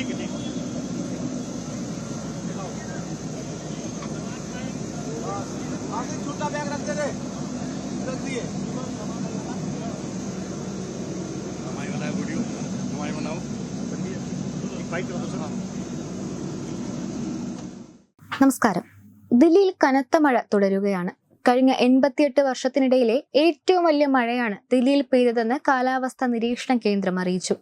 ठीक है ठीक आगे छोटा बैग रखते रहे रख दिए हमारी बनाओ वीडियो हमारी बनाओ एक बाइक कर दो सर നമസ്കാരം ദില്ലിയിൽ കനത്ത മഴ തുടരുകയാണ് കഴിഞ്ഞ എൺപത്തിയെട്ട് വർഷത്തിനിടയിലെ ഏറ്റവും വലിയ മഴയാണ് ദില്ലിയിൽ പെയ്തതെന്ന് കാലാവസ്ഥാ നിരീക്ഷണ കേന്ദ്രം അറിയിച്ചു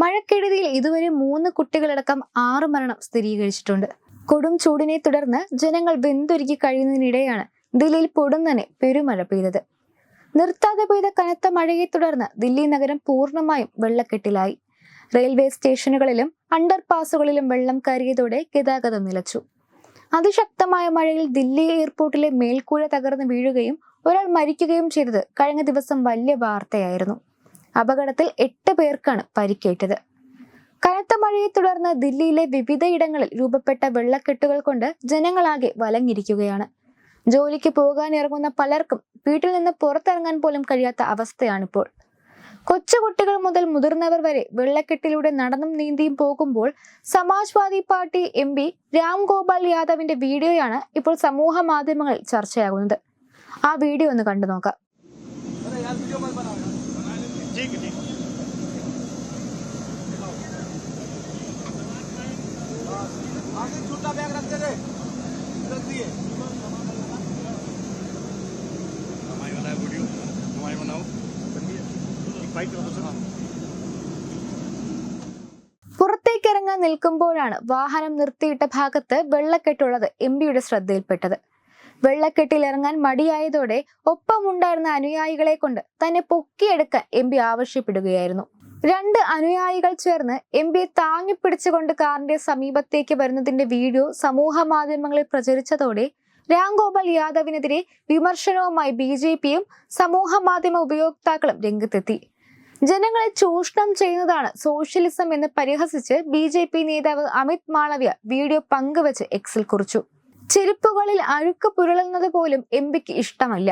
മഴക്കെടുതിയിൽ ഇതുവരെ മൂന്ന് കുട്ടികളടക്കം ആറ് മരണം സ്ഥിരീകരിച്ചിട്ടുണ്ട് കൊടും ചൂടിനെ തുടർന്ന് ജനങ്ങൾ ബന്ധുരുക്കി കഴിയുന്നതിനിടെയാണ് ദില്ലിയിൽ പൊടുന്നനെ പെരുമഴ പെയ്തത് നിർത്താതെ പെയ്ത കനത്ത മഴയെ തുടർന്ന് ദില്ലി നഗരം പൂർണ്ണമായും വെള്ളക്കെട്ടിലായി റെയിൽവേ സ്റ്റേഷനുകളിലും അണ്ടർപാസുകളിലും വെള്ളം കയറിയതോടെ ഗതാഗതം നിലച്ചു അതിശക്തമായ മഴയിൽ ദില്ലി എയർപോർട്ടിലെ മേൽക്കൂര തകർന്ന് വീഴുകയും ഒരാൾ മരിക്കുകയും ചെയ്തത് കഴിഞ്ഞ ദിവസം വലിയ വാർത്തയായിരുന്നു അപകടത്തിൽ എട്ട് പേർക്കാണ് പരിക്കേറ്റത് കനത്ത മഴയെ തുടർന്ന് ദില്ലിയിലെ വിവിധയിടങ്ങളിൽ രൂപപ്പെട്ട വെള്ളക്കെട്ടുകൾ കൊണ്ട് ജനങ്ങളാകെ വലഞ്ഞിരിക്കുകയാണ് ജോലിക്ക് പോകാനിറങ്ങുന്ന പലർക്കും വീട്ടിൽ നിന്ന് പുറത്തിറങ്ങാൻ പോലും കഴിയാത്ത അവസ്ഥയാണിപ്പോൾ കൊച്ചുകുട്ടികൾ മുതൽ മുതിർന്നവർ വരെ വെള്ളക്കെട്ടിലൂടെ നടന്നും നീന്തിയും പോകുമ്പോൾ Samajwadi party M P Ram Gopal യാദവിന്റെ വീഡിയോയാണ് ഇപ്പോൾ സമൂഹ മാധ്യമങ്ങളിൽ ചർച്ചയാകുന്നത് ആ വീഡിയോ ഒന്ന് കണ്ടു നോക്കാം ठीक है ठीक आगे छोटा बैग रखते रहे रख दिए हमारी बनाओ वीडियो हमारी बनाओ एक बाइक कर दो सर പുറത്തേക്കിറങ്ങാൻ നിൽക്കുമ്പോഴാണ് വാഹനം നിർത്തിയിട്ട ഭാഗത്ത് വെള്ളക്കെട്ടുള്ളത് എം പിയുടെ ശ്രദ്ധയിൽപ്പെട്ടത് വെള്ളക്കെട്ടിലിറങ്ങാൻ മടിയായതോടെ ഒപ്പമുണ്ടായിരുന്ന അനുയായികളെ കൊണ്ട് തന്നെ പൊക്കിയെടുക്കാൻ എം പി ആവശ്യപ്പെടുകയായിരുന്നു രണ്ട് അനുയായികൾ ചേർന്ന് എം പിയെ താങ്ങിപ്പിടിച്ചുകൊണ്ട് കാറിന്റെ സമീപത്തേക്ക് വരുന്നതിന്റെ വീഡിയോ സമൂഹ മാധ്യമങ്ങളിൽ പ്രചരിച്ചതോടെ രാംഗോപാൽ യാദവിനെതിരെ വിമർശനവുമായി ബി ജെ പിയും സമൂഹ മാധ്യമ ഉപയോക്താക്കളും രംഗത്തെത്തി ജനങ്ങളെ ചൂഷണം ചെയ്യുന്നതാണ് സോഷ്യലിസം എന്ന് പരിഹസിച്ച് ബി നേതാവ് അമിത് മാളവ്യ വീഡിയോ പങ്കുവച്ച് എക്സിൽ കുറിച്ചു ചെരുപ്പുകളിൽ അഴുക്ക് പുരളുന്നത് പോലും എംപിക്ക് ഇഷ്ടമല്ല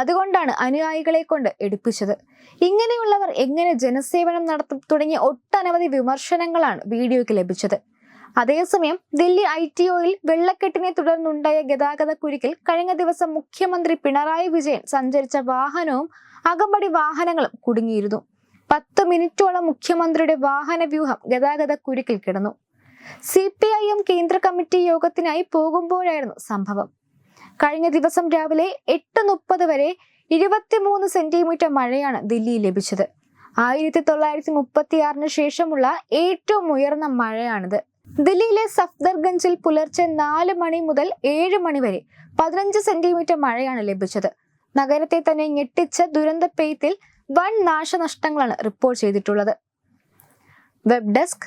അതുകൊണ്ടാണ് അനുയായികളെ കൊണ്ട് എടുപ്പിച്ചത് ഇങ്ങനെയുള്ളവർ എങ്ങനെ ജനസേവനം നടത്തും തുടങ്ങിയ ഒട്ടനവധി വിമർശനങ്ങളാണ് വീഡിയോയ്ക്ക് ലഭിച്ചത് അതേസമയം ദില്ലി ഐ ടി ഒയിൽ വെള്ളക്കെട്ടിനെ തുടർന്നുണ്ടായ ഗതാഗത കുരുക്കിൽ കഴിഞ്ഞ ദിവസം മുഖ്യമന്ത്രി പിണറായി വിജയൻ സഞ്ചരിച്ച വാഹനവും അകമ്പടി വാഹനങ്ങളും കുടുങ്ങിയിരുന്നു പത്ത് മിനിറ്റോളം മുഖ്യമന്ത്രിയുടെ വാഹന വ്യൂഹം ഗതാഗത കുരുക്കിൽ കിടന്നു സി പി ഐ എം കേന്ദ്ര കമ്മിറ്റി യോഗത്തിനായി പോകുമ്പോഴായിരുന്നു സംഭവം കഴിഞ്ഞ ദിവസം രാവിലെ എട്ട് മുപ്പത് വരെ ഇരുപത്തിമൂന്ന് സെന്റിമീറ്റർ മഴയാണ് ദില്ലിയിൽ ലഭിച്ചത് ആയിരത്തി തൊള്ളായിരത്തി ആറിന് ശേഷമുള്ള ഏറ്റവും ഉയർന്ന മഴയാണിത് ദില്ലിയിലെ സഫ്ദർഗഞ്ചിൽ പുലർച്ചെ നാല് മണി മുതൽ ഏഴ് മണി വരെ പതിനഞ്ച് സെന്റിമീറ്റർ മഴയാണ് ലഭിച്ചത് നഗരത്തെ തന്നെ ഞെട്ടിച്ച ദുരന്ത പെയ്ത്തിൽ വൻ നാശനഷ്ടങ്ങളാണ് റിപ്പോർട്ട് ചെയ്തിട്ടുള്ളത് web desk